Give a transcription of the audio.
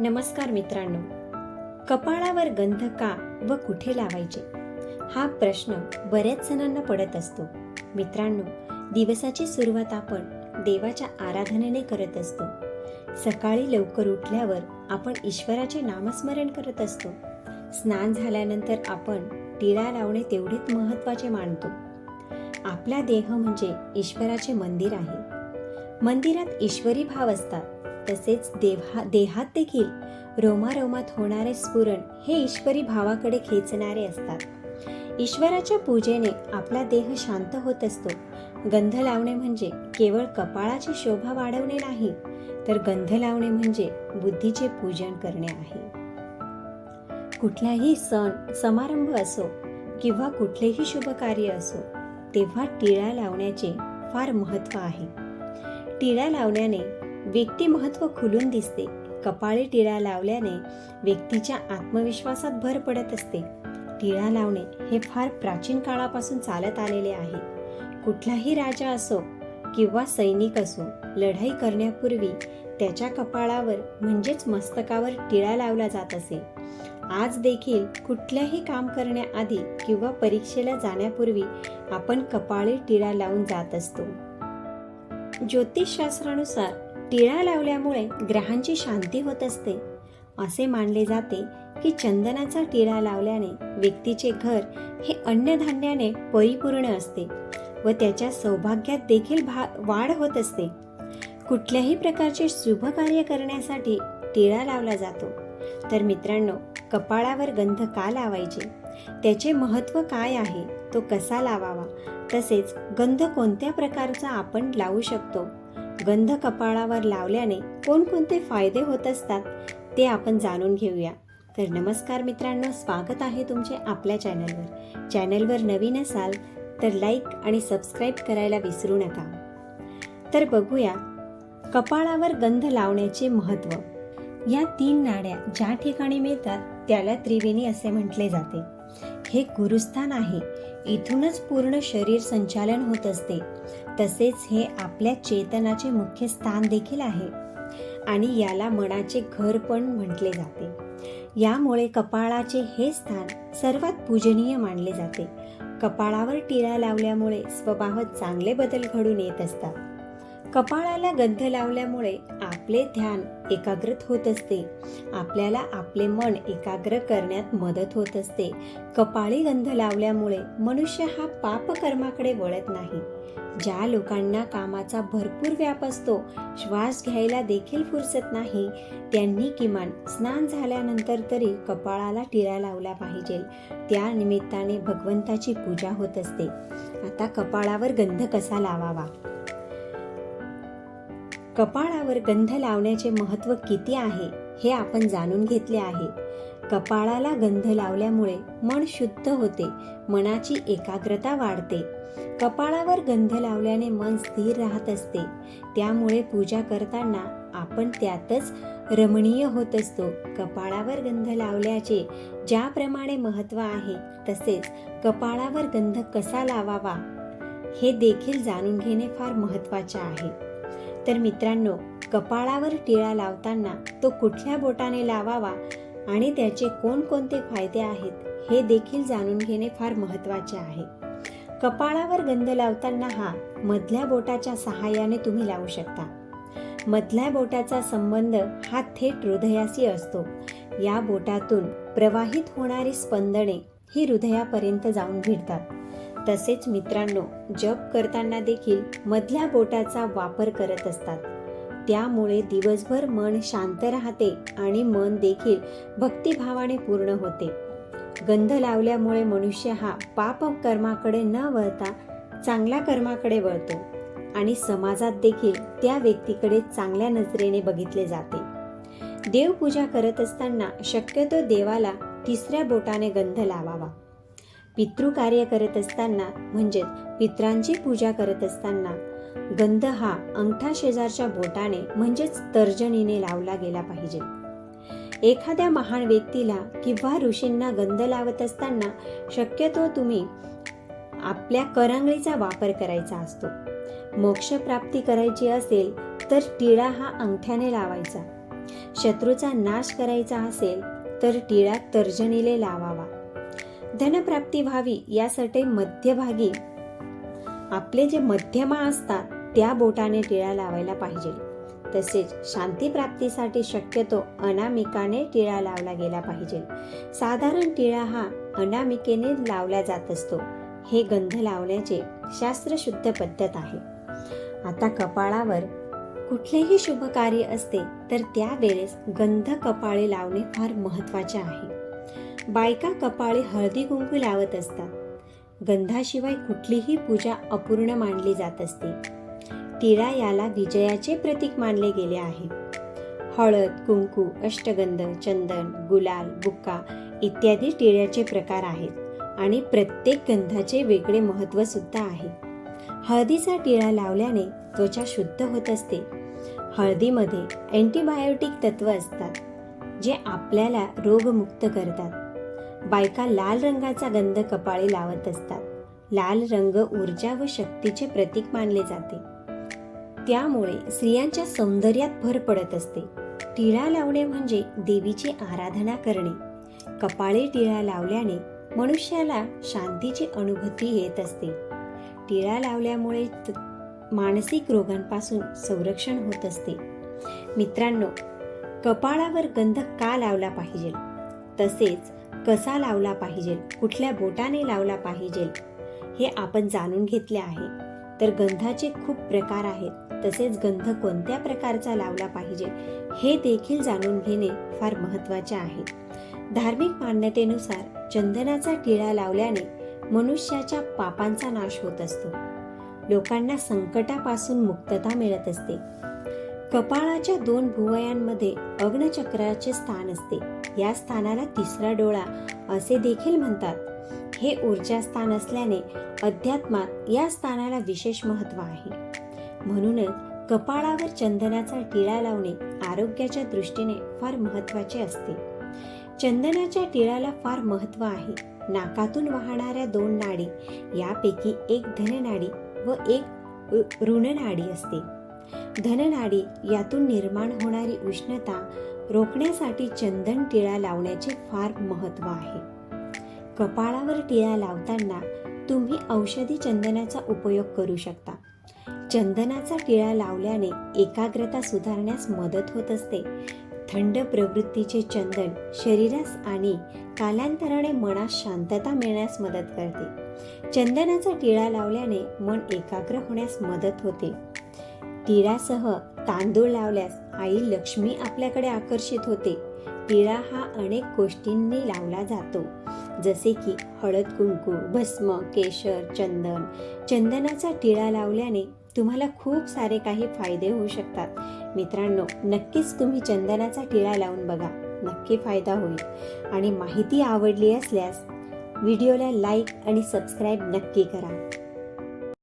नमस्कार मित्रांनो. कपाळावर गंध का व कुठे लावायचे? हा प्रश्न बऱ्याच जणांना पडत असतो. मित्रांनो दिवसाची सुरुवात आपण देवाच्या आराधनेने करत असतो. सकाळी लवकर उठल्यावर आपण ईश्वराचे नामस्मरण करत असतो. स्नान झाल्यानंतर आपण टिळा लावणे तेवढेच महत्त्वाचे मानतो. आपला देह म्हणजे ईश्वराचे मंदिर आहे. मंदिरात ईश्वरी भाव असतात. तसेच देवा देहात देखील रोमारोमात होणारे स्फुरण हे ईश्वरी भावाकडे खेचणारे असतात. ईश्वराच्या पूजेने आपला देह शांत होत असतो. गंध लावणे म्हणजे केवळ कपाळाची शोभा वाढवणे नाही तर गंध लावणे म्हणजे बुद्धीचे पूजन करणे आहे. कुठलाही सण समारंभ असो किंवा कुठलेही शुभ कार्य असो तेव्हा टिळा लावण्याचे फार महत्त्व आहे. टिळा लावण्याने व्यक्तिमहत्व खुलून दिसते. कपाळी टिळा लावल्याने व्यक्तीच्या आत्मविश्वासात भर पडत असते. टिळा लावणे हे फार प्राचीन काळापासून चालत आलेले आहे. कुठलाही राजा असो किंवा सैनिक असो लढाई करण्यापूर्वी त्याच्या कपाळावर म्हणजेच मस्तकावर टिळा लावला जात असे. आज देखील कुठल्याही काम करण्याआधी किंवा परीक्षेला जाण्यापूर्वी आपण कपाळी टिळा लावून जात असतो. ज्योतिषशास्त्रानुसार टिळा लावल्यामुळे ग्रहांची शांती होत असते. असे मानले जाते की चंदनाचा टिळा लावल्याने व्यक्तीचे घर हे अन्नधान्याने परिपूर्ण असते व त्याच्या सौभाग्यात देखील भा वाढ होत असते. कुठल्याही प्रकारचे शुभ कार्य करण्यासाठी टिळा लावला जातो. तर मित्रांनो कपाळावर गंध का लावायचे? त्याचे महत्त्व काय आहे? तो कसा लावावा? तसेच गंध कोणत्या प्रकारचा आपण लावू शकतो? गंध कपाळावर लावल्याने कोणकोणते फायदे होत असतात ते आपण जाणून घेऊया. तर नमस्कार मित्रांनो स्वागत आहे तुमचे आपल्या चॅनलवर. चॅनलवर नवीन असाल तर लाईक आणि सबस्क्राईब करायला विसरू नका. तर बघूया कपाळावर गंध लावण्याचे महत्त्व. या तीन नाड्या ज्या ठिकाणी मिळतात त्याला त्रिवेणी असे म्हटले जाते. हे गुरुस्थान आहे. इथूनच पूर्ण शरीर संचालन होत असते. तसेच हे आपल्या चेतनाचे मुख्य स्थान देखील आहे. आणि याला मनाचे घर पण म्हटले जाते. यामुळे कपाळाचे हे स्थान सर्वात पूजनीय मानले जाते. कपाळावर टिळा लावल्यामुळे स्वभावात चांगले बदल घडून येत असतात. कपाळाला गंध लावल्यामुळे आपले ध्यान एकाग्रत होत असते. आपल्याला आपले मन एकाग्र करण्यात मदत होत असते. कपाळी गंध लावल्यामुळे मनुष्य हा पापकर्माकडे वळत नाही. ज्या लोकांना कामाचा भरपूर व्याप असतो श्वास घ्यायला देखील फुरसत नाही त्यांनी किमान स्नान झाल्यानंतर तरी कपाळाला टिळा लावला पाहिजे. त्या निमित्ताने भगवंताची पूजा होत असते. आता कपाळावर गंध कसा लावावा? कपाळावर गंध लावण्याचे महत्त्व किती आहे हे आपण जाणून घेतले आहे. कपाळाला गंध लावल्यामुळे मन शुद्ध होते मनाची एकाग्रता वाढते. कपाळावर गंध लावल्याने मन स्थिर राहत असते. त्यामुळे पूजा करताना आपण त्यातच रमणीय होत असतो. कपाळावर गंध लावल्याचे ज्याप्रमाणे महत्त्व आहे तसेच कपाळावर गंध कसा लावावा हे देखील जाणून घेणे फार महत्त्वाचे आहे. तर मित्रांनो कपाळावर टिळा लावताना तो कुठल्या बोटाने लावावा आणि त्याचे कोणकोणते फायदे आहेत हे देखील जाणून घेणे फार महत्त्वाचे आहे. कपाळावर गंध लावताना हा मधल्या बोटाच्या सहाय्याने तुम्ही लावू शकता. मधल्या बोटाचा संबंध हा थेट हृदयाशी असतो. या बोटातून प्रवाहित होणारी स्पंदने ही हृदयापर्यंत जाऊन भिडतात. तसेच मित्रांनो जप करताना देखील मधल्या बोटाचा वापर करत असतात. त्यामुळे दिवसभर मन शांत राहते आणि मन देखील भक्तिभावाने पूर्ण होते. गंध लावल्यामुळे मनुष्य हा पाप कर्माकडे न वळता चांगल्या कर्माकडे वळतो आणि समाजात देखील त्या व्यक्तीकडे चांगल्या नजरेने बघितले जाते. देवपूजा करत असताना शक्यतो देवाला तिसऱ्या बोटाने गंध लावावा. पितृकार्य करत असताना म्हणजेच पित्रांची पूजा करत असताना गंध हा अंगठा शेजारच्या बोटाने म्हणजेच तर्जनीने लावला गेला पाहिजे. एखाद्या महान व्यक्तीला किंवा ऋषींना गंध लावत असताना शक्यतो तुम्ही आपल्या करांगळीचा वापर करायचा असतो. मोक्ष प्राप्ती करायची असेल तर टिळा हा अंगठ्याने लावायचा. शत्रूचा नाश करायचा असेल तर टिळा तर्जनीले लावावा. धनप्राप्ती व्हावी यासाठी मध्यभागी आपले जे मध्यमा असतात त्या बोटाने टिळा लावायला पाहिजे. तसेच शांतीप्राप्तीसाठी शक्यतो अनामिकाने टिळा लावला गेला पाहिजे. साधारण टिळा हा अनामिकेने लावला जात असतो. हे गंध लावण्याचे शास्त्रशुद्ध पद्धत आहे. आता कपाळावर कुठलेही शुभ कार्य असते तर त्यावेळेस गंध कपाळे लावणे फार महत्त्वाचे आहे. बायका कपाळी हळदी कुंकू लावत असतात. गंधाशिवाय कुठलीही पूजा अपूर्ण मानली जात असते. टिळा याला विजयाचे प्रतीक मानले गेले आहे. हळद कुंकू अष्टगंध चंदन गुलाल बुक्का इत्यादी टिळ्याचे प्रकार आहेत आणि प्रत्येक गंधाचे वेगळे महत्त्व सुद्धा आहे. हळदीचा टिळा लावल्याने त्वचा शुद्ध होत असते. हळदीमध्ये अँटीबायोटिक तत्व असतात जे आपल्याला रोगमुक्त करतात. बायका लाल रंगाचा गंध कपाळी लावत असतात. लाल रंग ऊर्जा व शक्तीचे प्रतीक मानले जाते. त्यामुळे स्त्रियांच्या सौंदर्यात भर पडत असते. टिळा लावणे म्हणजे देवीची आराधना करणे. कपाळी टिळा लावल्याने मनुष्याला शांतीची अनुभूती येत असते. टिळा लावल्यामुळे मानसिक रोगांपासून संरक्षण होत असते. मित्रांनो कपाळावर गंध का लावला पाहिजे? तसेच कसा लावला पाहिजे? कुठल्या बोटाने लावला पाहिजे? हे आपण जाणून घेतले आहे. तर गंधाचे खूप प्रकार आहेत. तसेच गंध कोणत्या प्रकारचा लावला पाहिजे? हे देखील जाणून घेणे फार महत्त्वाचे आहे. धार्मिक मान्यतेनुसार चंदनाचा टिळा लावल्याने मनुष्याच्या पापांचा नाश होत असतो. लोकांना संकटापासून मुक्तता मिळत असते. कपाळाच्या दोन भुवयांमध्ये अग्नचक्राचे स्थान असते. या स्थानाला तिसरा डोळा असे देखील म्हणतात. हे ऊर्जा स्थान असल्याने अध्यात्मात या स्थानाला विशेष महत्त्व आहे. म्हणूनच कपाळावर चंदनाचा टिळा लावणे आरोग्याच्या दृष्टीने फार महत्त्वाचे असते. चंदनाच्या टिळाला फार महत्त्व आहे. नाकातून वाहणाऱ्या दोन नाडी यापैकी एक धननाडी व एक ऋणनाडी असते. धननाडी यातून निर्माण होणारी उष्णता रोखण्यासाठी चंदन टिळा लावण्याचे फार महत्त्व आहे. कपाळावर टिळा लावताना तुम्ही औषधी चंदनाचा उपयोग करू शकता. चंदनाचा टिळा लावल्याने एकाग्रता सुधारण्यास मदत होत असते. थंड प्रवृत्तीचे चंदन शरीरास आणि कालांतराने मनास शांतता मिळण्यास मदत करते. चंदनाचा टिळा लावल्याने मन एकाग्र होण्यास मदत होते. तिळासह तांदूळ लावल्यास आई लक्ष्मी आपल्याकडे आकर्षित होते. टिळा हा अनेक गोष्टींनी लावला जातो. जसे की हळद कुंकू भस्म केशर चंदन. चंदनाचा टिळा लावल्याने तुम्हाला खूप सारे काही फायदे होऊ शकतात. मित्रांनो नक्कीच तुम्ही चंदनाचा टिळा लावून बघा. नक्की फायदा होईल. आणि माहिती आवडली असल्यास व्हिडिओला लाईक आणि सबस्क्राईब नक्की करा.